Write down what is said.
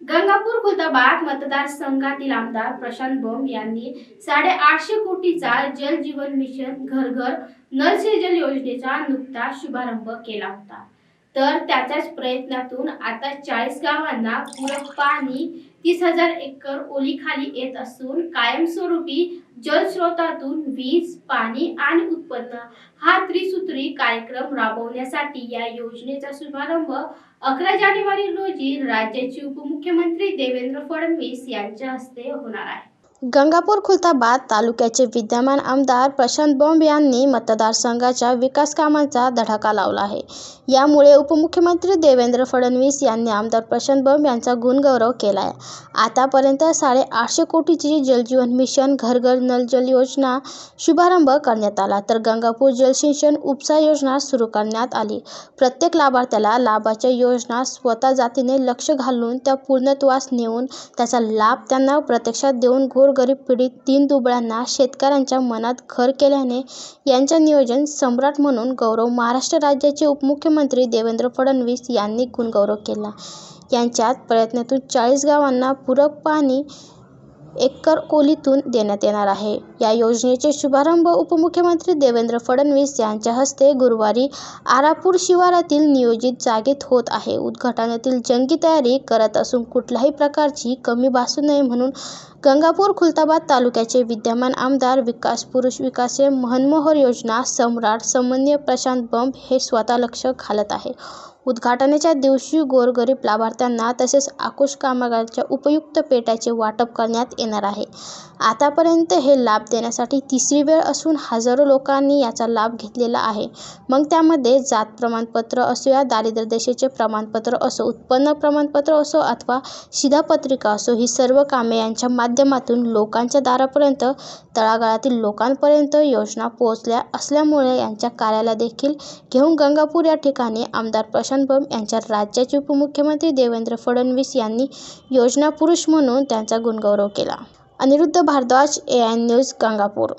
गंगापूर खुलताबाद मतदारसंघातील आमदार प्रशांत बोंब यांनी साडेआठशे कोटीचा जल जीवन मिशन घर घर नल से जल योजनेचा नुकताच शुभारंभ केला होता. तर त्याच्याच प्रयत्नातून आता चाळीस गावांना पूरक पाणी तीस हजार एकर ओलीखाली येत असून कायमस्वरूपी जलस्रोतातून वीज पाणी आणि उत्पन्न हा त्रिसूत्री कार्यक्रम राबवण्यासाठी या योजनेचा शुभारंभ अकरा जानेवारी रोजी राज्याचे उपमुख्यमंत्री देवेंद्र फडणवीस यांच्या हस्ते होणार आहे. गंगापूर खुलताबाद तालुक्याचे विद्यमान आमदार प्रशांत बोंब यांनी मतदारसंघाच्या विकास कामांचा धडाका लावला आहे. यामुळे उपमुख्यमंत्री देवेंद्र फडणवीस यांनी आमदार प्रशांत बोंब यांचा गुणगौरव केला आहे. आतापर्यंत साडेआठशे कोटीची जलजीवन मिशन घरघर नलजल योजना शुभारंभ करण्यात आला तर गंगापूर जलसिंचन उपसा योजना सुरू करण्यात आली. प्रत्येक लाभार्थ्याला लाभाच्या योजना स्वतः जातीने लक्ष घालून त्या पूर्णत्वास नेऊन त्याचा लाभ त्यांना प्रत्यक्षात देऊन गोरगरीब पीडित तीन दुबळ्यांना शेतकऱ्यांच्या मनात घर केल्याने यांच्या नियोजन सम्राट म्हणून गौरव महाराष्ट्र राज्याचे उपमुख्यमंत्री देवेंद्र फडणवीस यांनी गुणगौरव केला. यांच्यात प्रयत्नातून चाळीस गावांना पूरक पाणी एकर कोलीतून देण्यात येणार आहे. या योजनेचे शुभारंभ उपमुख्यमंत्री देवेंद्र फडणवीस यांच्या हस्ते गुरुवारी आरापूर शिवारातील नियोजित जागेत होत आहे. उद्घाटनातील जंगी तयारी करत असून कुठल्याही प्रकारची कमी भासू नये म्हणून गंगापूर खुलताबाद तालुक्याचे विद्यमान आमदार विकास पुरुष विकासे मनमोहर योजना सम्राट समन्वय प्रशांत बंब हे स्वतः लक्ष घालत आहे. उद्घाटनाच्या दिवशी गोरगरीब लाभार्थ्यांना तसेच आकुश कामगारांच्या उपयुक्त पेट्याचे वाटप करण्यात येणार आहे. आतापर्यंत हे लाभ देण्यासाठी तिसरी वेळ असून हजारो लोकांनी याचा लाभ घेतलेला आहे. मग त्यामध्ये जात प्रमाणपत्र असो या दारिद्र्यदेशेचे प्रमाणपत्र असो उत्पन्न प्रमाणपत्र असो अथवा शिधापत्रिका असो ही सर्व कामे यांच्या माध्यमातून लोकांच्या दारापर्यंत तळागाळातील लोकांपर्यंत योजना पोहोचल्या असल्यामुळे यांच्या कार्याला देखील घेऊन गंगापूर या ठिकाणी आमदार प्रशांत बंब यांच्या राज्याचे उपमुख्यमंत्री देवेंद्र फडणवीस यांनी योजना पुरुष म्हणून त्यांचा गुणगौरव केला. Aniruddha Bharadwaj A N news Gangapur.